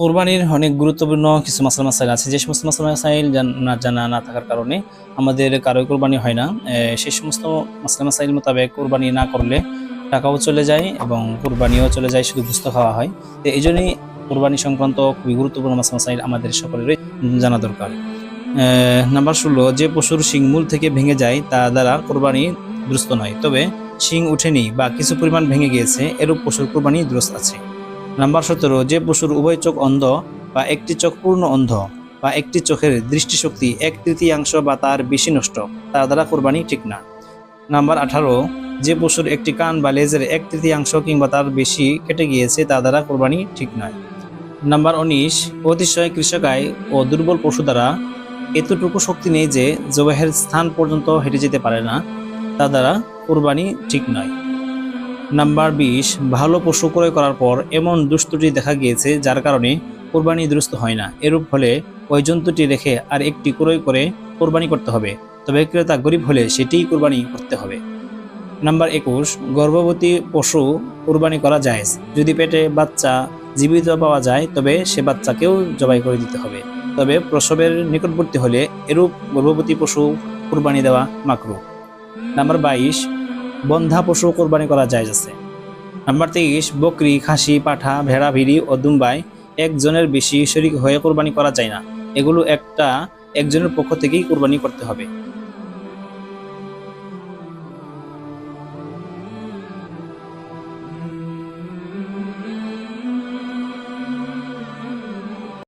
কোরবানির অনেক গুরুত্বপূর্ণ কিছু মাসাল মাসাইল আছে। যে সমস্ত মাসাল মাসাইল জান- না জানা না থাকার কারণে আমাদের কারোই কোরবানি হয় না। সেই সমস্ত মাসাল মাসাইল মোতাবেক কোরবানি না করলে টাকাও চলে যায় এবং কোরবানিও চলে যায়, শুধু বুঝতে খাওয়া হয়। তো এই জন্যই কোরবানি সংক্রান্ত খুবই গুরুত্বপূর্ণ মাসাল মাসাইল আমাদের সকলেরই জানা দরকার। নাম্বার ষোলো, যে পশুর শিং মূল থেকে ভেঙে যায়, তা দ্বারা কোরবানি দুরস্ত নয়। তবে শিং উঠেনি বা কিছু পরিমাণ ভেঙে গিয়েছে, এরূপ পশুর কোরবানি দুরস্ত আছে। নাম্বার সতেরো, যে পশুর উভয় চোখ অন্ধ বা একটি চোখ পূর্ণ অন্ধ বা একটি চোখের দৃষ্টিশক্তি এক তৃতীয়াংশ বা তার বেশি নষ্ট তার দ্বারা কোরবানি ঠিক না। নাম্বার আঠারো, যে পশুর একটি কান বা লেজের এক তৃতীয়াংশ কিংবা তার বেশি কেটে গিয়েছে, তা দ্বারা কোরবানি ঠিক নয়। নাম্বার উনিশ, অতিশয় কৃষকায় ও দুর্বল পশু দ্বারা এতটুকু শক্তি নেই যে জবাহের স্থান পর্যন্ত হেঁটে যেতে পারে না, তা দ্বারা কোরবানি ঠিক নয়। নাম্বার বিশ, ভালো পশু ক্রয় করার পর এমন দুষ্টুটি দেখা গিয়েছে যার কারণে কোরবানি দুরস্ত হয় না। এরূপ হলে ওই জন্তুটি রেখে আর একটি ক্রয় করে কোরবানি করতে হবে। তবে ক্রেতা গরিব হলে সেটিই কোরবানি করতে হবে। নাম্বার একুশ, গর্ভবতী পশু কোরবানি করা যায় যদি পেটে বাচ্চা জীবিত পাওয়া যায়, তবে সে বাচ্চাকেও জবাই করে দিতে হবে। তবে প্রসবের নিকটবর্তী হলে এরূপ গর্ভবতী পশু কোরবানি দেওয়া মাকরু। নাম্বার বাইশ বন্ধা পশু কোরবানি করা যায় আছে। নাম্বার তেইশ, বকরি, খাসি, পাঠা, ভেড়া, ভিড়ি ও দুম্বাই একজনের বেশি শরিক হয়ে কোরবানি করা যায় না। এগুলো একটা একজনের পক্ষ থেকেই কোরবানি করতে হবে।